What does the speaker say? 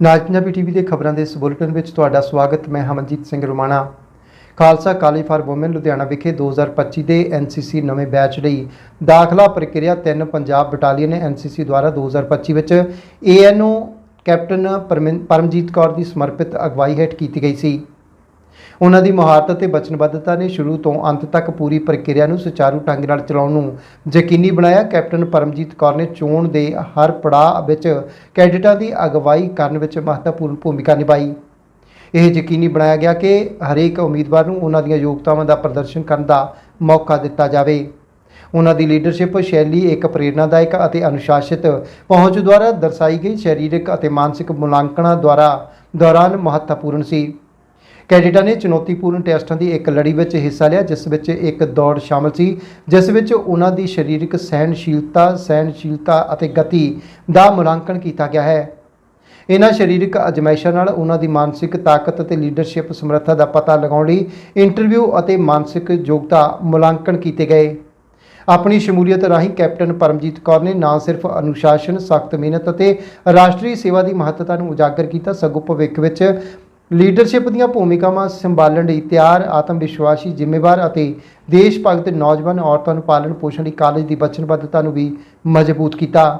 ਨਾਜ Punjabi TV ਦੇ ਖਬਰਾਂ ਦੇ ਇਸ ਬੁਲੇਟਿਨ ਵਿੱਚ ਤੁਹਾਡਾ ਸਵਾਗਤ, ਮੈਂ Hamanjeet Singh Romana. Khalsa College for Women, Ludhiana ਵਿਖੇ 2025 ਦੇ ਐਨਸੀਸੀ ਨਵੇਂ ਬੈਚ ਲਈ ਦਾਖਲਾ ਪ੍ਰਕਿਰਿਆ 3 ਪੰਜਾਬ ਬਟਾਲੀਅਨ ਐਨਸੀਸੀ ਦੁਆਰਾ 2025 ਵਿੱਚ ਏਐਨਓ ਕੈਪਟਨ ਪਰਮਿੰ- ਪਰਮਜੀਤ ਕੌਰ ਦੀ ਸਮਰਪਿਤ ਅਗਵਾਈ ਹੇਠ ਕੀਤੀ ਗਈ ਸੀ। ਉਹਨਾਂ ਦੀ ਮੁਹਾਰਤ ਅਤੇ ਵਚਨਬੱਧਤਾ ਨੇ ਸ਼ੁਰੂ ਤੋਂ ਅੰਤ ਤੱਕ ਪੂਰੀ ਪ੍ਰਕਿਰਿਆ ਨੂੰ ਸੁਚਾਰੂ ਢੰਗ ਨਾਲ ਚਲਾਉਣ ਨੂੰ ਯਕੀਨੀ ਬਣਾਇਆ। ਕੈਪਟਨ ਪਰਮਜੀਤ ਕੌਰ ਨੇ ਚੋਣ ਦੇ ਹਰ ਪੜਾਅ ਵਿੱਚ ਕੈਡਿਟਾਂ ਦੀ ਅਗਵਾਈ ਕਰਨ ਵਿੱਚ ਮਹੱਤਵਪੂਰਨ ਭੂਮਿਕਾ ਨਿਭਾਈ। ਇਹ ਯਕੀਨੀ ਬਣਾਇਆ ਗਿਆ ਕਿ ਹਰੇਕ ਉਮੀਦਵਾਰ ਨੂੰ ਉਹਨਾਂ ਦੀਆਂ ਯੋਗਤਾਵਾਂ ਦਾ ਪ੍ਰਦਰਸ਼ਨ ਕਰਨ ਦਾ ਮੌਕਾ ਦਿੱਤਾ ਜਾਵੇ। ਉਹਨਾਂ ਦੀ ਲੀਡਰਸ਼ਿਪ ਸ਼ੈਲੀ ਇੱਕ ਪ੍ਰੇਰਨਾਦਾਇਕ ਅਤੇ ਅਨੁਸ਼ਾਸਿਤ ਪਹੁੰਚ ਦੁਆਰਾ ਦਰਸਾਈ ਗਈ ਸਰੀਰਕ ਅਤੇ ਮਾਨਸਿਕ ਮੁਲਾਂਕਣਾਂ ਦੁਆਰਾ ਦੌਰਾਨ ਮਹੱਤਵਪੂਰਨ ਸੀ। ਕੈਡਿਟਾਂ ਨੇ ਚੁਣੌਤੀਪੂਰਨ ਟੈਸਟਾਂ ਦੀ ਇੱਕ ਲੜੀ ਵਿੱਚ ਹਿੱਸਾ ਲਿਆ, ਜਿਸ ਵਿੱਚ ਇੱਕ ਦੌੜ ਸ਼ਾਮਲ ਸੀ, ਜਿਸ ਵਿੱਚ ਉਹਨਾਂ ਦੀ ਸਰੀਰਕ ਸਹਿਣਸ਼ੀਲਤਾ ਸਹਿਣਸ਼ੀਲਤਾ ਅਤੇ ਗਤੀ ਦਾ ਮੁਲਾਂਕਣ ਕੀਤਾ ਗਿਆ ਹੈ। ਇਹਨਾਂ ਸਰੀਰਕ ਅਜਮਾਇਸ਼ਾਂ ਨਾਲ ਉਹਨਾਂ ਦੀ ਮਾਨਸਿਕ ਤਾਕਤ ਅਤੇ ਲੀਡਰਸ਼ਿਪ ਸਮਰੱਥਾ ਦਾ ਪਤਾ ਲਗਾਉਣ ਲਈ ਇੰਟਰਵਿਊ ਅਤੇ ਮਾਨਸਿਕ ਯੋਗਤਾ ਮੁਲਾਂਕਣ ਕੀਤੇ ਗਏ। ਆਪਣੀ ਸ਼ਮੂਲੀਅਤ ਰਾਹੀਂ ਕੈਪਟਨ ਪਰਮਜੀਤ ਕੌਰ ਨੇ ਨਾ ਸਿਰਫ ਅਨੁਸ਼ਾਸਨ, ਸਖਤ ਮਿਹਨਤ ਅਤੇ ਰਾਸ਼ਟਰੀ ਸੇਵਾ ਦੀ ਮਹੱਤਤਾ ਨੂੰ ਉਜਾਗਰ ਕੀਤਾ, ਸਗੋਂ ਭਵਿੱਖ ਵਿੱਚ ਲੀਡਰਸ਼ਿਪ ਦੀਆਂ ਭੂਮਿਕਾਵਾਂ ਸੰਭਾਲਣ ਲਈ ਤਿਆਰ ਆਤਮ ਵਿਸ਼ਵਾਸੀ ਜ਼ਿੰਮੇਵਾਰ ਅਤੇ ਦੇਸ਼ ਭਗਤ ਨੌਜਵਾਨ ਔਰਤਾਂ ਨੂੰ ਪਾਲਣ ਪੋਸ਼ਣ ਲਈ ਕਾਲਜ ਦੀ ਵਚਨਬੱਧਤਾ ਨੂੰ ਵੀ ਮਜ਼ਬੂਤ ਕੀਤਾ।